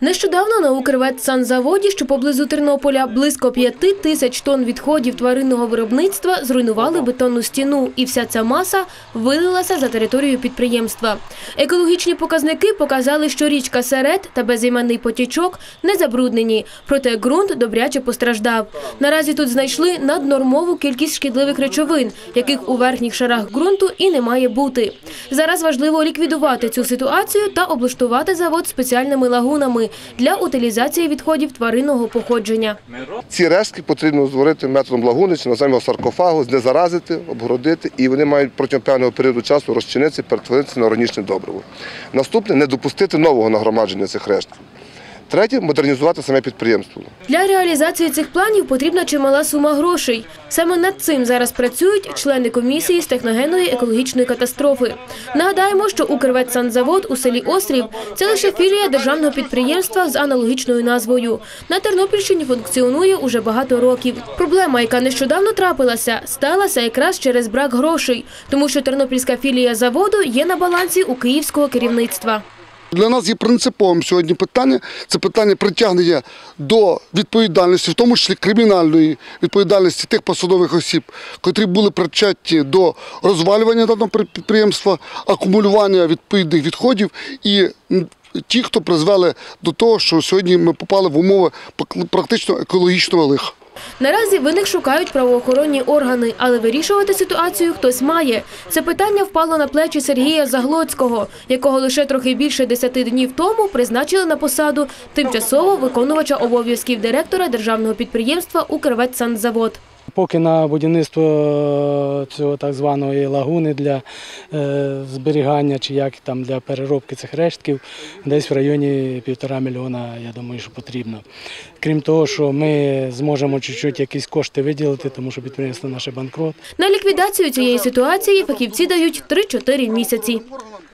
Нещодавно на Укрветсанзаводі, що поблизу Тернополя, близько п'яти тисяч тонн відходів тваринного виробництва зруйнували бетонну стіну, і вся ця маса вилилася за територію підприємства. Екологічні показники показали, що річка Серед та безіменний потічок не забруднені, проте ґрунт добряче постраждав. Наразі тут знайшли наднормову кількість шкідливих речовин, яких у верхніх шарах ґрунту і не має бути. Зараз важливо ліквідувати цю ситуацію та облаштувати завод спеціальними лагунами для утилізації відходів тваринного походження. Ці рештки потрібно зварити методом лагуни чи називаємо саркофагу, знезаразити, обгородити, і вони мають протягом певного періоду часу розчинитися, перетворитися на органічне добриво. Наступне не допустити нового нагромадження цих рештків. Третє модернізувати саме підприємство. Для реалізації цих планів потрібна чимала сума грошей. Саме над цим зараз працюють члени комісії з техногенної екологічної катастрофи. Нагадаємо, що Укрветсанзавод у селі Острів це лише філія державного підприємства з аналогічною назвою. На Тернопільщині функціонує уже багато років. Проблема, яка нещодавно трапилася, сталася якраз через брак грошей, тому що тернопільська філія заводу є на балансі у київського керівництва. Для нас є принциповим сьогодні питання це питання притягнення до відповідальності, в тому числі кримінальної відповідальності тих посадових осіб, котрі були причетні до розвалювання даного підприємства, акумулювання відповідних відходів і ті, хто призвели до того, що сьогодні ми попали в умови практично екологічного лиха. Наразі винних шукають правоохоронні органи, але вирішувати ситуацію хтось має. Це питання впало на плечі Сергія Заглоцького, якого лише трохи більше десяти днів тому призначили на посаду тимчасово виконувача обов'язків директора державного підприємства «Укрветсанзавод». Поки на будівництво цього так званої лагуни для е, зберігання чи як там для переробки цих рештків, десь в районі півтора мільйона, я думаю, що потрібно. Крім того, що ми зможемо чуть-чуть якісь кошти виділити, тому що підприємство наше банкрот. На ліквідацію цієї ситуації фахівці дають 3-4 місяці.